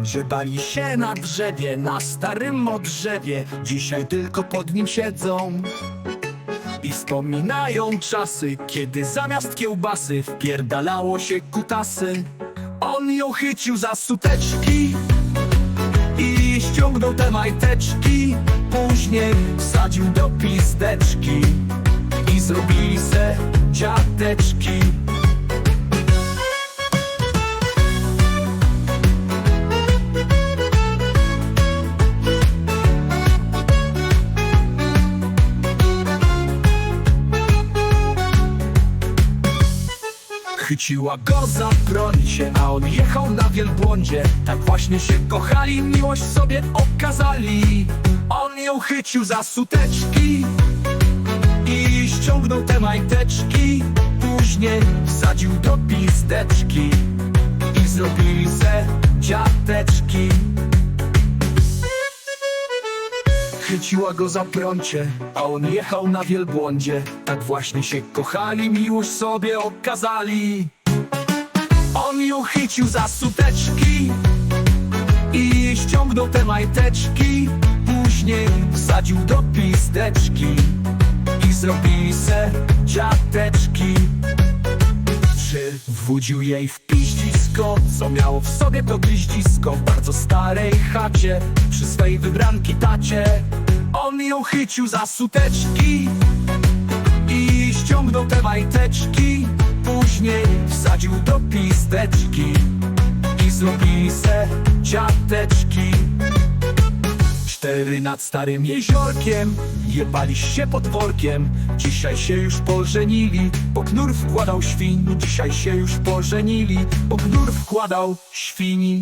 Grzebali się na drzewie, na starym odrzewie. Dzisiaj tylko pod nim siedzą. I wspominają czasy, kiedy zamiast kiełbasy Wpierdalało się kutasy. On ją chycił za suteczki I ściągnął te majteczki. Później wsadził do pisteczki I zrobili se dziadeczki Chyciła go za prącie, a on jechał na wielbłądzie. Tak właśnie się kochali, miłość sobie okazali. On ją chycił za suteczki I ściągnął te majteczki. Później wsadził do pisteczki I zrobili se dziateczki Chyciła go za prącie, a on jechał na wielbłądzie. Tak właśnie się kochali, miłość sobie okazali. On ją chycił za suteczki I ściągnął te majteczki. Później wsadził do pisteczki I zrobili se dziateczki Przywódził jej w piździsko Co miało w sobie to gwiździsko W bardzo starej chacie Przy swej wybranki tacie On ją chycił za suteczki I ściągnął te majteczki. Później wsadził do pisteczki I zrobili se dziateczki Cztery nad starym jeziorkiem Jebali się pod workiem. Dzisiaj się już pożenili Bo knur wkładał świń Dzisiaj się już pożenili Bo knur wkładał świni